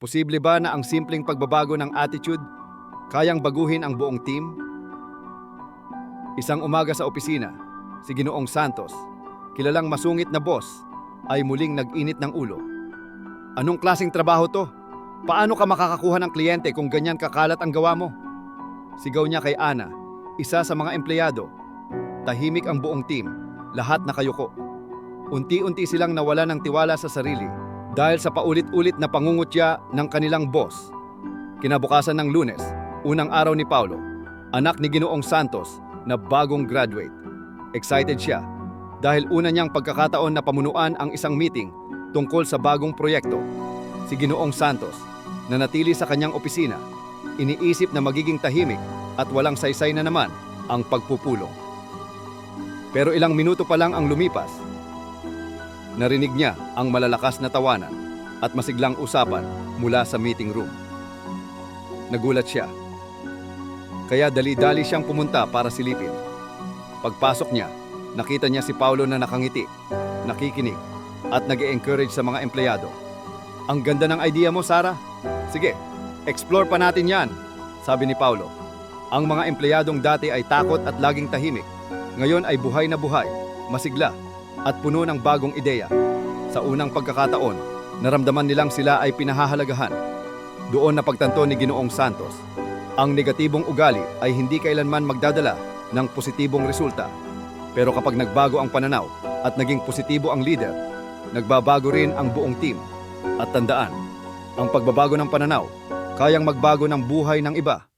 Posible ba na ang simpleng pagbabago ng attitude kayang baguhin ang buong team? Isang umaga sa opisina, si Ginoong Santos, kilalang masungit na boss, ay muling nag-init ng ulo. Anong klaseng trabaho to? Paano ka makakakuha ng kliyente kung ganyan kakalat ang gawa mo? Sigaw niya kay Ana, isa sa mga empleyado. Tahimik ang buong team, lahat nakayuko. Unti-unti silang nawala ng tiwala sa sarili dahil sa paulit-ulit na pangungutya ng kanilang boss. Kinabukasan ng lunes, unang araw ni Paulo, anak ni Ginoong Santos na bagong graduate. Excited siya dahil una niyang pagkakataon na pamunuan ang isang meeting tungkol sa bagong proyekto. Si Ginoong Santos, na natili sa kanyang opisina, iniisip na magiging tahimik at walang saysay na naman ang pagpupulong. Pero ilang minuto pa lang ang lumipas, narinig niya ang malalakas na tawanan at masiglang usapan mula sa meeting room. Nagulat siya. Kaya dali-dali siyang pumunta para silipin. Pagpasok niya, nakita niya si Paulo na nakangiti, nakikinig, at nag encourage sa mga empleyado. Ang ganda ng idea mo, Sarah. Sige, explore pa natin yan, sabi ni Paulo. Ang mga empleyadong dati ay takot at laging tahimik. Ngayon ay buhay na buhay, masigla, at puno ng bagong ideya. Sa unang pagkakataon, naramdaman nilang sila ay pinahahalagahan. Doon na pagtanto ni Ginoong Santos, ang negatibong ugali ay hindi kailanman magdadala ng positibong resulta. Pero kapag nagbago ang pananaw at naging positibo ang leader, nagbabago rin ang buong team. At tandaan, ang pagbabago ng pananaw, kayang magbago ng buhay ng iba.